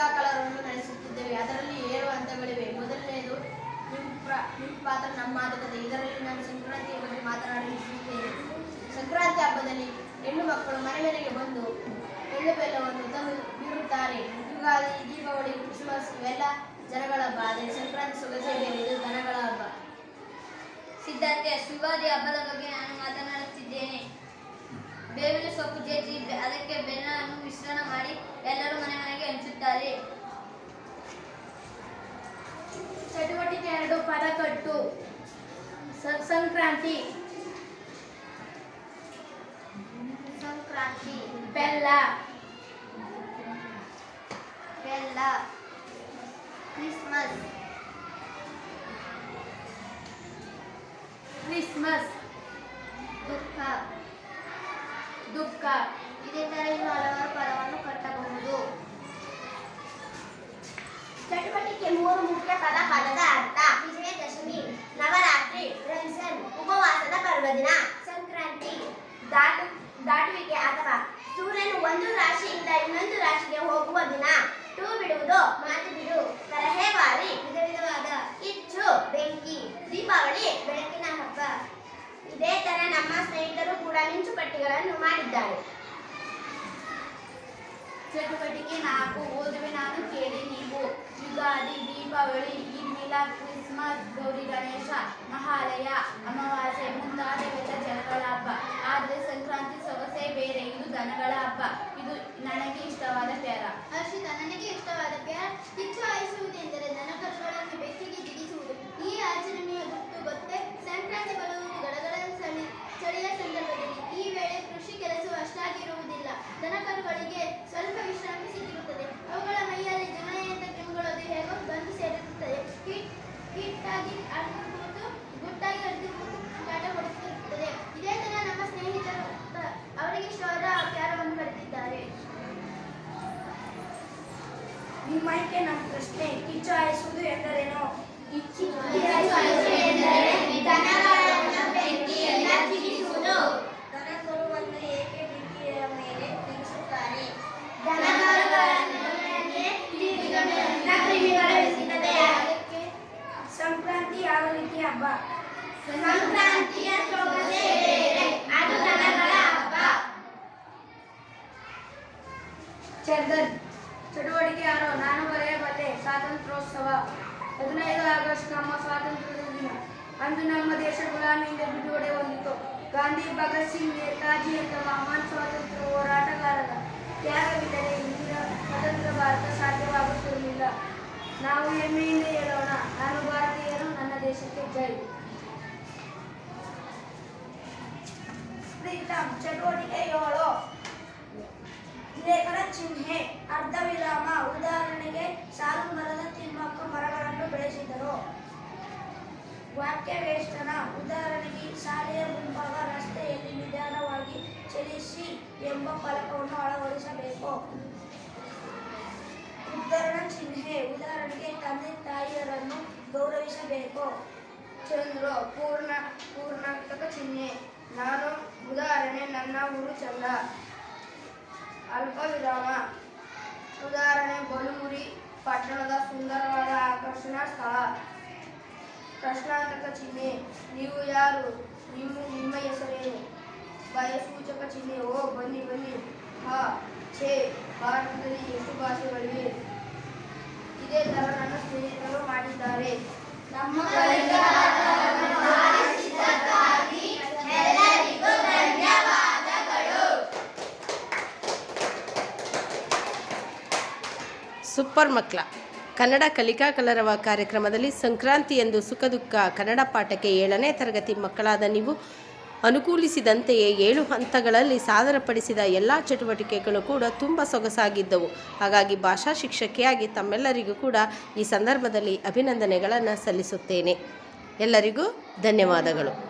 ಕಲಿಕಾ ಕಲರವನ್ನು ನಡೆಸುತ್ತಿದ್ದೇವೆ ಅದರಲ್ಲಿ ಏಳು ಹಂತಗಳಿವೆ. ಮೊದಲನೆಯದು ನಿಮ್ಮ ಪಾತ್ರ ನಮ್ಮ ಮಾತುಕತೆ ಇದರಲ್ಲಿ ನಾನು ಸಂಕ್ರಾಂತಿಯ ಬಗ್ಗೆ ಮಾತನಾಡಲು ಸಂಕ್ರಾಂತಿ ಹಬ್ಬದಲ್ಲಿ ಹೆಣ್ಣು ಮಕ್ಕಳು ಮನೆ ಮನೆಗೆ ಬಂದು ಎಳ್ಳು ಬೆಲ್ಲವನ್ನು ತಂದು ಬೀರುತ್ತಾರೆ. ಯುಗಾದಿ ದೀಪಾವಳಿ, ಕ್ರಿಸ್ಮಸ್ ಇವೆಲ್ಲ ಜನಗಳ ಹಬ್ಬ ಆದರೆ ಸಂಕ್ರಾಂತಿ ಸೊಗಸೇ ಬೇರೆ ಇದು ದನಗಳ ಹಬ್ಬ. ಸಿದ್ಧಾರ್ಥ ಯುಗಾದಿ ಹಬ್ಬದ ಬಗ್ಗೆ ನಾನು ಮಾತನಾಡುತ್ತಿದ್ದೇನೆ ಚಟುವಟಿಕೆ ಎರಡು ಪದಕಟ್ಟು ಸ- ಸಂಕ್ರಾಂತಿ ಸಂಕ್ರಾಂತಿ ಬೆಲ್ಲ ಬೆಲ್ಲ ಕ್ರಿಸ್ಮಸ್ ಕ್ರಿಸ್ಮಸ್ ದುಃಖ ದುಃಖ ಇದೇ ತರ ಇನ್ನು ಹಲವಾರು ಪದವನ್ನು ಕಟ್ಟಬಹುದು ಚಟುವಟಿಕೆ ಮೂರು ಮುಖ್ಯ ಪದ ಪದದ ಪರ್ವದಿನ ಸಂಕ್ರಾಂತಿ. ದಾಟು, ದಾಟುವಿಕೆ ಅಥವಾ ಸೂರ್ಯನು ಒಂದು ರಾಶಿಯಿಂದ ಇನ್ನೊಂದು ರಾಶಿಗೆ ಹೋಗುವ ದಿನ. ಟೂ ಬಿಡುವುದು ಮಾತು ಬಿಡು. ತರಹೇವಾರಿ ವಿಧ ವಿಧವಾದ ಕಿಚ್ಚು, ಬೆಂಕಿ, ದೀಪಾವಳಿ, ಬೆಳಕಿನ ಹಬ್ಬ. ಇದೇ ತರ ನಮ್ಮ ಸ್ನೇಹಿತರು ಕೂಡ ಮಿಂಚುಪಟ್ಟಿಗಳನ್ನು ಮಾಡಿದ್ದಾರೆ. ಚಟುವಟಿಕೆ ನಾಲ್ಕು. ಓದುವೆ ನಾನು ಕೇಳಿ ನೀವು. ಯುಗಾದಿ, ದೀಪಾವಳಿ, ಈದ್ ಕ್ರಿಸ್ಮಸ್ ಗೌರಿ ಗಣೇಶ, ಮಹಾಲಯ, ಅಮಾವಾಸ್ಯೆ ಮುಂತಾದವೆಲ್ಲ ಜನಗಳ ಹಬ್ಬ. ಆದರೆ ಸಂಕ್ರಾಂತಿ ಸೊಗಸೆ ಬೇರೆ, ಇದು ದನಗಳ ಹಬ್ಬ. ಇದು ನನಗೆ ಇಷ್ಟವಾದ ಪ್ಯಾರ. ನಿಮ್ಮಕ್ಕೆ ನಮ್ಮ ಪ್ರಶ್ನೆ ಕಿಚ್ಚು ಹಾಯಿಸುವುದು ಎಂದರೇನು ದನಕರುವನ್ನು ಏಕೆ ಬೆಂಕಿಯ ಮೇಲೆ ಸಂಕ್ರಾಂತಿ ಯಾವ ರೀತಿಯ ಹಬ್ಬ? ಸಂಕ್ರಾಂತಿಯ ಸೊಗಸೇ ಬೇರೆ. ಅದು ದನಗಳ ಹಬ್ಬ. ಚಂದನ್ ಸ್ವಾತಂತ್ರ್ಯೋತ್ಸವ ಹದಿನೈದು ಆಗಸ್ಟ್ ನಮ್ಮ ಸ್ವಾತಂತ್ರ್ಯದ ದಿನ ಅಂದು ನಮ್ಮ ದೇಶ ಗುಲಾಮಿಯಿಂದ ಬಿಡುಗಡೆ ಹೊಂದಿತು ಗಾಂಧಿ ಭಗತ್ ಸಿಂಗ್ ನೇತಾಜಿಯಂತಹ ಮಹಾನ್ ಸ್ವಾತಂತ್ರ್ಯ ಹೋರಾಟಗಾರರ ತ್ಯಾಗವಿಲ್ಲದೆ ಇಂದಿನ ಸ್ವತಂತ್ರ ಭಾರತ ಸಾಧ್ಯವಾಗುತ್ತಿರಲಿಲ್ಲ ನಾವು ಹೆಮ್ಮೆಯಿಂದ ಹೇಳೋಣ ನಾನು ಭಾರತೀಯರು ನನ್ನ ದೇಶಕ್ಕೆ ಜೈ ಪ್ರೀತಮ್ ಚಟುವಟಿಕೆ ಏಳು ಲೇಖನ ಚಿಹ್ನೆ ವಾಕ್ಯ ವೇಷ್ಟನ ಉದಾಹರಣೆಗೆ ಶಾಲೆಯ ಮುಂಭಾಗ ರಸ್ತೆಯಲ್ಲಿ ನಿಧಾನವಾಗಿ ಚಲಿಸಿ ಎಂಬ ಫಲಕವನ್ನು ಅಳವಡಿಸಬೇಕು. ಉದ್ಧರಣ ಚಿಹ್ನೆ ಉದಾಹರಣೆಗೆ ತಂದೆ ತಾಯಿಯರನ್ನು ಗೌರವಿಸಬೇಕು. ಚಂದ್ರು, ಪೂರ್ಣ, ಪೂರ್ಣಾಂಕಕ ಚಿಹ್ನೆ. ನಾನು ಉದಾಹರಣೆ, ನನ್ನ ಊರು ಚಂದ್ರ. ಅಲ್ಪ ವಿರಾಮ ಉದಾಹರಣೆ, ಬಲುಮುರಿ, ಪಟ್ಟಣದ ಸುಂದರವಾದ ಆಕರ್ಷಣಾ ಸ್ಥಳ. ಪ್ರಶ್ನಾರ್ಥಕ ಚಿಹ್ನೆ. ನೀವು ಯಾರು? ನಿಮ್ಮ ನಿಮ್ಮ ಹೆಸರೇನು? ಭಯಸೂಚಕ ಚಿಹ್ನೆ. ಓ, ಬನ್ನಿ ಬನ್ನಿ. ಹಾ, ಛೇ, ಭಾರತದಲ್ಲಿ ಎಷ್ಟು ಭಾಷೆಗಳಿವೆ? ಇದೇ ಥರ ನನ್ನ ಸ್ನೇಹಿತರು ಮಾಡಿದ್ದಾರೆ. ನಮ್ಮ ಸೂಪರ್ ಮಕ್ಕಳ. ಕನ್ನಡ ಕಲಿಕಾ ಕಲರವ ಕಾರ್ಯಕ್ರಮದಲ್ಲಿ ಸಂಕ್ರಾಂತಿ ಎಂದು ಸುಖ ದುಃಖ ಕನ್ನಡ ಪಾಠಕ್ಕೆ ಏಳನೇ ತರಗತಿ ಮಕ್ಕಳಾದ ನೀವು ಅನುಕೂಲಿಸಿದಂತೆಯೇ ಏಳು ಹಂತಗಳಲ್ಲಿ ಸಾದರಪಡಿಸಿದ ಎಲ್ಲ ಚಟುವಟಿಕೆಗಳು ಕೂಡ ತುಂಬ ಸೊಗಸಾಗಿದ್ದವು. ಹಾಗಾಗಿ ಭಾಷಾ ಶಿಕ್ಷಕಿಯಾಗಿ ತಮ್ಮೆಲ್ಲರಿಗೂ ಕೂಡ ಈ ಸಂದರ್ಭದಲ್ಲಿ ಅಭಿನಂದನೆಗಳನ್ನು ಸಲ್ಲಿಸುತ್ತೇನೆ. ಎಲ್ಲರಿಗೂ ಧನ್ಯವಾದಗಳು.